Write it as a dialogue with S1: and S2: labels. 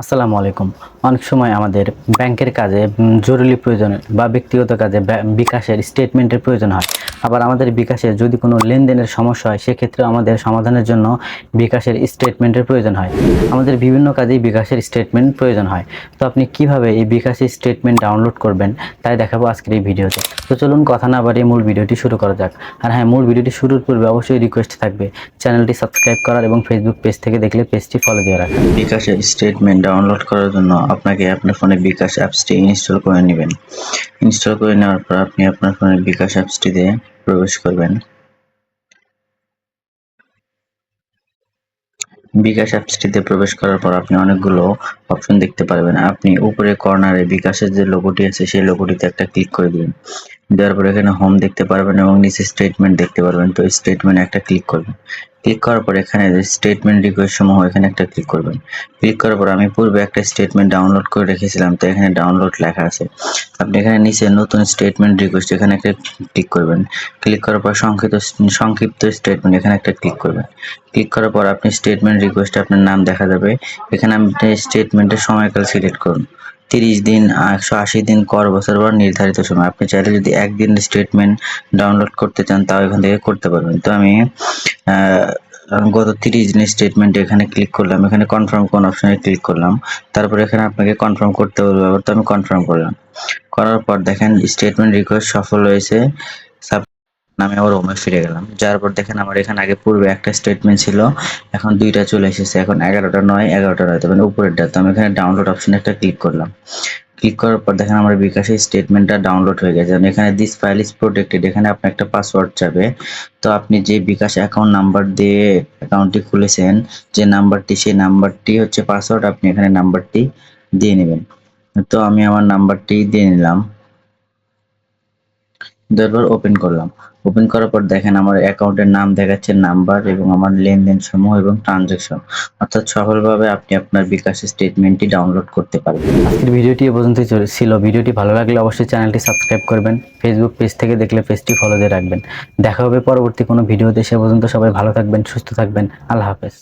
S1: আসসালামু আলাইকুম। অনেক সময় আমাদের ব্যাংকের কাজে জরুরি প্রয়োজন বা ব্যক্তিগত কাজে বিকাশের স্টেটমেন্টের প্রয়োজন হয়। আবার আমাদের বিকাশের যদি কোনো লেনদেনের সমস্যা হয় সেক্ষেত্রে আমাদের সমাধানের জন্য বিকাশের স্টেটমেন্টের প্রয়োজন হয়। আমাদের বিভিন্ন কাজেই বিকাশের স্টেটমেন্ট প্রয়োজন হয়। তো আপনি কীভাবে এই বিকাশের স্টেটমেন্ট ডাউনলোড করবেন, তাই দেখাবো আজকের এই ভিডিওতে। তো চলুন কথা না বাড়িয়ে মূল ভিডিওটি শুরু করা যাক। আর হ্যাঁ মূল ভিডিওটি শুরুর পূর্বে অবশ্যই রিকোয়েস্ট থাকবে, চ্যানেলটি সাবস্ক্রাইব করার এবং ফেসবুক পেজ থেকে দেখলে পেজটি ফলো দিয়ে রাখা
S2: বিকাশের স্টেটমেন্ট ডাউনলোড করার জন্য আপনাকে আপনার ফোনে বিকাশ অ্যাপসটি ইনস্টল করে নেবেন। ইনস্টল করে নেওয়ার পর আপনি আপনার ফোনে বিকাশ অ্যাপসটিতে প্রবেশ করবেন। বিকাশ অ্যাপসটিতে প্রবেশ করার পর আপনি অনেকগুলো অপশন দেখতে পারবেন। আপনি উপরে কর্নারে বিকাশের যে লোগোটি আছে, সেই লোগোটিতে একটা ক্লিক করে দিবেন। দেওয়ার পর এখানে হোম দেখতে পারবেন এবং নিচে স্টেটমেন্ট দেখতে পারবেন। তো স্টেটমেন্ট একটা ক্লিক করবেন। ক্লিক করার পর এখানে স্টেটমেন্ট রিকোয়েস্ট সমূহ, এখানে একটা ক্লিক করবেন। ক্লিক করার পর আমি পূর্বে একটা স্টেটমেন্ট ডাউনলোড করে রেখেছিলাম, তো এখানে ডাউনলোড লেখা আছে। আপনি এখানে নিচে নতুন স্টেটমেন্ট রিকোয়েস্ট এখানে একটা ক্লিক করবেন। ক্লিক করার পর সংক্ষিপ্ত সংক্ষিপ্ত স্টেটমেন্ট এখানে একটা ক্লিক করবেন। ক্লিক করার পর আপনি স্টেটমেন্ট রিকোয়েস্টে আপনার নাম দেখা যাবে। এখানে আপনি স্টেটমেন্টের সময়কাল সিলেক্ট করুন। তিরিশ দিন, একশো আশি দিন, কর বছর পর নির্ধারিত সময়। আপনি চাইলে যদি একদিন স্টেটমেন্ট ডাউনলোড করতে চান, তাও এখান থেকে করতে পারবেন। তো আমি গত তিরিশ দিনের স্টেটমেন্ট এখানে ক্লিক করলাম। এখানে কনফার্ম কোন অপশনে ক্লিক করলাম। তারপর এখানে আপনাকে কনফার্ম করতে বলবে, আবার তো আমি কনফার্ম করলাম। করার পর দেখেন স্টেটমেন্ট রিকোয়েস্ট সফল হয়েছে। আমি আবার হোমে ফিরে গেলাম। যার পর দেখেন, আমার এখানে আগে পূর্বে একটা স্টেটমেন্ট ছিল। এখন দুইটা চলে এসেছে। এখন এগারোটা নয় এগারোটা নয়। তবে উপরেরটা। তো আমি এখানে ডাউনলোড অপশনে একটা ক্লিক করলাম। ক্লিক করার পর দেখেন আমার বিকাশের স্টেটমেন্টটা ডাউনলোড হয়ে গেছে। এখানে দিস ফাইল ইজ প্রোটেক্টেড এখানে আপনার একটা পাসওয়ার্ড চাবে। তো আপনি যে বিকাশ অ্যাকাউন্ট নাম্বার দিয়ে অ্যাকাউন্টটি খুলেছেন, যে নাম্বারটি সেই নাম্বারটি হচ্ছে পাসওয়ার্ড আপনি এখানে নাম্বারটি দিয়ে নেবেন। তো আমি আমার নাম্বারটি দিয়ে নিলাম। তারপর ওপেন করলাম। ওপেন করার পর দেখেন আমার অ্যাকাউন্টের নাম দেখাচ্ছে নাম্বার এবং আমার লেনদেন সমূহ এবং ট্রানজ্যাকশন অর্থাৎ সফলভাবে আপনি আপনার বিকাশ স্টেটমেন্টটি ডাউনলোড করতে পারবেন।
S1: আজকের ভিডিওটি এ পর্যন্তই ছিল। ভিডিওটি ভালো লাগলে অবশ্যই চ্যানেলটি সাবস্ক্রাইব করবেন। ফেসবুক পেজ থেকে দেখলে পেজটি ফলো দিয়ে রাখবেন। দেখা হবে পরবর্তী কোনো ভিডিওতে। সে পর্যন্ত সবাই ভালো থাকবেন, সুস্থ থাকবেন। আল্লাহ হাফেজ।